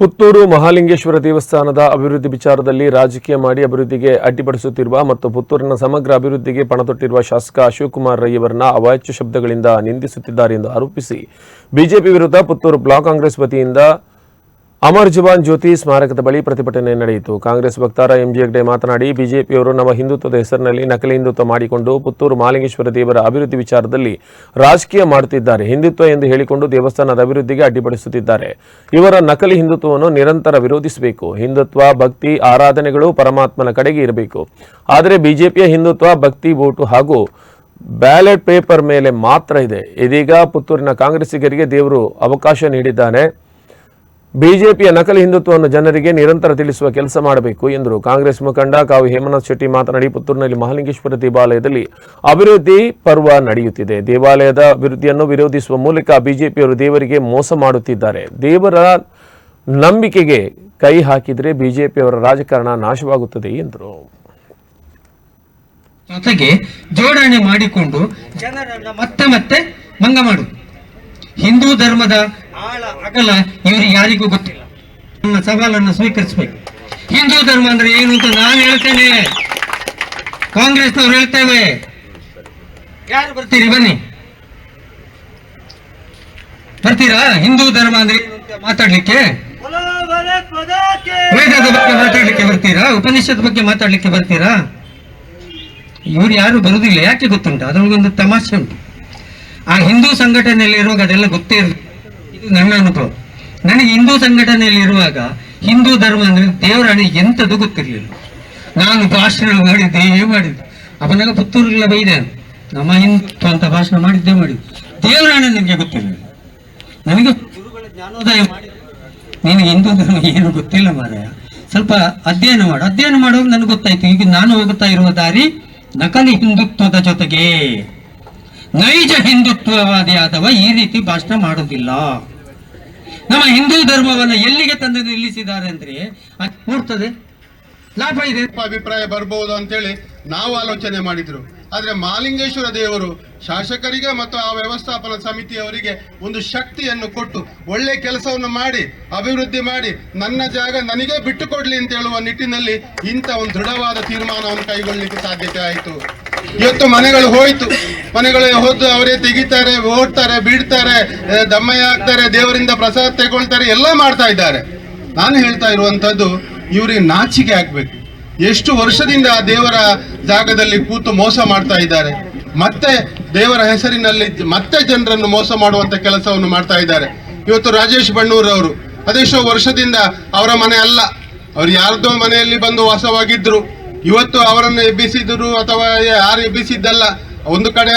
ಪುತ್ತೂರು ಮಹಾಲಿಂಗೇಶ್ವರ ದೇವಸ್ಥಾನದ ಅಭಿವೃದ್ಧಿ ವಿಚಾರದಲ್ಲಿ ರಾಜಕೀಯ ಮಾಡಿ ಅಭಿವೃದ್ಧಿಗೆ ಅಡ್ಡಿಪಡಿಸುತ್ತಿರುವ ಮತ್ತು ಪುತ್ತೂರಿನ ಸಮಗ್ರ ಅಭಿವೃದ್ಧಿಗೆ ಪಣತೊಟ್ಟಿರುವ ಶಾಸಕ ಅಶೋಕ್ ರೈಯವರನ್ನ ಅವಾಚ್ಯ ಶಬ್ದಗಳಿಂದ ನಿಂದಿಸುತ್ತಿದ್ದಾರೆ ಎಂದು ಆರೋಪಿಸಿ ಬಿಜೆಪಿ ವಿರುದ್ಧ ಪುತ್ತೂರು ಬ್ಲಾಕ್ ಕಾಂಗ್ರೆಸ್ ವತಿಯಿಂದ ಅಮರ್ ಜವಾನ್ ಜ್ಯೋತಿ ಸ್ಮಾರಕದ ಬಳಿ ಪ್ರತಿಭಟನೆ ನಡೆಯಿತು. ಕಾಂಗ್ರೆಸ್ ವಕ್ತಾರ ಎಂಜಿ ಹೆಗ್ಡೆ ಮಾತನಾಡಿ, ಬಿಜೆಪಿಯವರು ನಮ್ಮ ಹಿಂದುತ್ವದ ಹೆಸರಿನಲ್ಲಿ ನಕಲಿ ಹಿಂದುತ್ವ ಮಾಡಿಕೊಂಡು ಪುತ್ತೂರು ಮಾಲಿಂಗೇಶ್ವರ ದೇವರ ಅಭಿವೃದ್ಧಿ ವಿಚಾರದಲ್ಲಿ ರಾಜಕೀಯ ಮಾಡುತ್ತಿದ್ದಾರೆ. ಹಿಂದುತ್ವ ಎಂದು ಹೇಳಿಕೊಂಡು ದೇವಸ್ಥಾನದ ಅಭಿವೃದ್ಧಿಗೆ ಅಡ್ಡಿಪಡಿಸುತ್ತಿದ್ದಾರೆ. ಇವರ ನಕಲಿ ಹಿಂದುತ್ವವನ್ನು ನಿರಂತರ ವಿರೋಧಿಸಬೇಕು. ಹಿಂದುತ್ವ, ಭಕ್ತಿ, ಆರಾಧನೆಗಳು ಪರಮಾತ್ಮನ ಕಡೆಗೆ ಇರಬೇಕು. ಆದರೆ ಬಿಜೆಪಿಯ ಹಿಂದುತ್ವ, ಭಕ್ತಿ ವೋಟು ಹಾಗೂ ಬ್ಯಾಲೆಟ್ ಪೇಪರ್ ಮೇಲೆ ಮಾತ್ರ ಇದೆ. ಇದೀಗ ಪುತ್ತೂರಿನ ಕಾಂಗ್ರೆಸ್ಸಿಗರಿಗೆ ದೇವರು ಅವಕಾಶ ನೀಡಿದ್ದಾನೆ. ಬಿಜೆಪಿಯ ನಕಲಿ ಹಿಂದುತ್ವವನ್ನು ಜನರಿಗೆ ನಿರಂತರ ತಿಳಿಸುವ ಕೆಲಸ ಮಾಡಬೇಕು ಎಂದರು. ಕಾಂಗ್ರೆಸ್ ಮುಖಂಡ ಕಾವು ಹೇಮನಾಥ್ ಶೆಟ್ಟಿ ಮಾತನಾಡಿ, ಪುತ್ತೂರಿನಲ್ಲಿ ಮಹಾಲಿಂಗೇಶ್ವರ ದೇವಾಲಯದಲ್ಲಿ ಅಭಿವೃದ್ಧಿ ಪರ್ವ ನಡೆಯುತ್ತಿದೆ. ದೇವಾಲಯದ ಅಭಿವೃದ್ಧಿಯನ್ನು ವಿರೋಧಿಸುವ ಮೂಲಕ ಬಿಜೆಪಿಯವರು ದೇವರಿಗೆ ಮೋಸ ಮಾಡುತ್ತಿದ್ದಾರೆ. ದೇವರ ನಂಬಿಕೆಗೆ ಕೈ ಹಾಕಿದರೆ ಬಿಜೆಪಿಯವರ ರಾಜಕಾರಣ ನಾಶವಾಗುತ್ತದೆ ಎಂದರು. ಜೊತೆಗೆ ಜೋಡಣೆ ಮಾಡಿಕೊಂಡು ಜನರನ್ನು ಮತ್ತೆ ಮತ್ತೆ ಮಂಗ ಮಾಡು. ಹಿಂದೂ ಧರ್ಮದ ಆಳ ಅಗಲ ಇವರು ಯಾರಿಗೂ ಗೊತ್ತಿಲ್ಲ. ನನ್ನ ಸವಾಲನ್ನು ಸ್ವೀಕರಿಸಬೇಕು. ಹಿಂದೂ ಧರ್ಮ ಅಂದ್ರೆ ಏನು ಅಂತ ನಾನು ಹೇಳ್ತೇನೆ. ಕಾಂಗ್ರೆಸ್ನವ್ರು ಹೇಳ್ತೇವೆ. ಯಾರು ಬರ್ತೀರಿ? ಬನ್ನಿ. ಬರ್ತೀರಾ? ಹಿಂದೂ ಧರ್ಮ ಅಂದ್ರೆ ಮಾತಾಡ್ಲಿಕ್ಕೆ? ವೇದದ ಬಗ್ಗೆ ಮಾತಾಡ್ಲಿಕ್ಕೆ ಬರ್ತೀರಾ? ಉಪನಿಷತ್ ಬಗ್ಗೆ ಮಾತಾಡ್ಲಿಕ್ಕೆ ಬರ್ತೀರಾ? ಇವ್ರು ಯಾರು ಬರುದಿಲ್ಲ. ಯಾಕೆ ಗೊತ್ತುಂಟು? ಅದರೊಳಗೊಂದು ತಮಾಷೆ ಉಂಟು. ಆ ಹಿಂದೂ ಸಂಘಟನೆಯಲ್ಲಿ ಇರುವಾಗ ಅದೆಲ್ಲ ಗೊತ್ತೇ ಇರಲಿಲ್ಲ ನನ್ನ ಅನುಭವ. ನನಗೆ ಹಿಂದೂ ಸಂಘಟನೆಯಲ್ಲಿ ಇರುವಾಗ ಹಿಂದೂ ಧರ್ಮ ಅಂದ್ರೆ ದೇವರ ಹಣೆ ಎಂಥದ್ದು ಗೊತ್ತಿರಲಿಲ್ಲ. ನಾನು ಭಾಷಣ ಮಾಡಿದ್ದೆ ಏನು ಮಾಡಿದ್ದೆ. ಅವನಾಗ ಪುತ್ತೂರಿಗೆಲ್ಲ ಬೈದೆ ನಮ್ಮ ಹಿಂದುತ್ವ ಅಂತ ಭಾಷಣ ಮಾಡಿದ್ದೇ ಮಾಡಿದ್ದೆ ದೇವರ ಹಣೆ ನನಗೆ ಗೊತ್ತಿರಲಿಲ್ಲ. ನನಗೆ ಗುರುಗಳ ಜ್ಞಾನೋದಯ ಮಾಡಿ ನಿನಗೆ ಹಿಂದೂ ಧರ್ಮ ಏನು ಗೊತ್ತಿಲ್ಲ ಮಾರಾಯ. ಸ್ವಲ್ಪ ಅಧ್ಯಯನ ಮಾಡು. ಅಧ್ಯಯನ ಮಾಡುವಾಗ ನನಗೆ ಗೊತ್ತಾಯ್ತು. ಈಗ ನಾನು ಹೋಗುತ್ತಾ ಇರುವ ದಾರಿ ನಕಲಿ ಹಿಂದುತ್ವದ ಜೊತೆಗೆ ನೈಜ ಹಿಂದುತ್ವವಾದಿ ಆದವ ಈ ರೀತಿ ಭಾಷಣ ಮಾಡೋದಿಲ್ಲ ನಮ್ಮ ಹಿಂದೂ ಧರ್ಮವನ್ನು ಎಲ್ಲಿಗೆ ತಂದು ನಿಲ್ಲಿಸಿದ್ದಾರೆ ಅಂದ್ರೆ ಮೂಡ್ತದೆ ಲಾಭ ಇದೆ. ಅಭಿಪ್ರಾಯ ಬರಬಹುದು ಅಂತೇಳಿ ನಾವು ಆಲೋಚನೆ ಮಾಡಿದ್ರು. ಆದ್ರೆ ಮಾಲಿಂಗೇಶ್ವರ ದೇವರು ಶಾಸಕರಿಗೆ ಮತ್ತು ಆ ವ್ಯವಸ್ಥಾಪನಾ ಸಮಿತಿಯವರಿಗೆ ಒಂದು ಶಕ್ತಿಯನ್ನು ಕೊಟ್ಟು ಒಳ್ಳೆ ಕೆಲಸವನ್ನು ಮಾಡಿ, ಅಭಿವೃದ್ಧಿ ಮಾಡಿ, ನನ್ನ ಜಾಗ ನನಗೆ ಬಿಟ್ಟುಕೊಡ್ಲಿ ಅಂತ ಹೇಳುವ ನಿಟ್ಟಿನಲ್ಲಿ ಇಂಥ ಒಂದು ದೃಢವಾದ ತೀರ್ಮಾನವನ್ನು ಕೈಗೊಳ್ಳಲಿಕ್ಕೆ ಸಾಧ್ಯತೆ ಆಯಿತು. ಇವತ್ತು ಮನೆಗಳು ಹೋಯ್ತು. ಮನೆಗಳು ಹೋದ್ದು ಅವರೇ ತೆಗಿತಾರೆ, ಓಡ್ತಾರೆ ಬಿಡ್ತಾರೆ ದಮ್ಮಯ್ಯ ಹಾಕ್ತಾರೆ ದೇವರಿಂದ ಪ್ರಸಾದ ತಗೊಳ್ತಾರೆ, ಎಲ್ಲ ಮಾಡ್ತಾ ಇದ್ದಾರೆ. ನಾನು ಹೇಳ್ತಾ ಇರುವಂತದ್ದು ಇವರಿಗೆ ನಾಚಿಕೆ ಆಗ್ಬೇಕು. ಎಷ್ಟು ವರ್ಷದಿಂದ ಆ ದೇವರ ಜಾಗದಲ್ಲಿ ಕೂತು ಮೋಸ ಮಾಡ್ತಾ ಇದ್ದಾರೆ. ಮತ್ತೆ ದೇವರ ಹೆಸರಿನಲ್ಲಿ ಮತ್ತೆ ಜನರನ್ನು ಮೋಸ ಮಾಡುವಂತ ಕೆಲಸವನ್ನು ಮಾಡ್ತಾ ಇದ್ದಾರೆ. ಇವತ್ತು ರಾಜೇಶ್ ಬಣ್ಣೂರ್ ಅವರು ಅದೆಷ್ಟೋ ವರ್ಷದಿಂದ ಅವರ ಮನೆ ಅಲ್ಲ. ಅವ್ರು ಯಾರ್ದೋ ಮನೆಯಲ್ಲಿ ಬಂದು ವಾಸವಾಗಿದ್ರು. ಇವತ್ತು ಅವರನ್ನು ಎಬ್ಬಿಸಿದ್ರು ಅಥವಾ ಯಾರು ಎಬ್ಬಿಸಿದ್ದಲ್ಲ ಒಂದು ಕಡೆ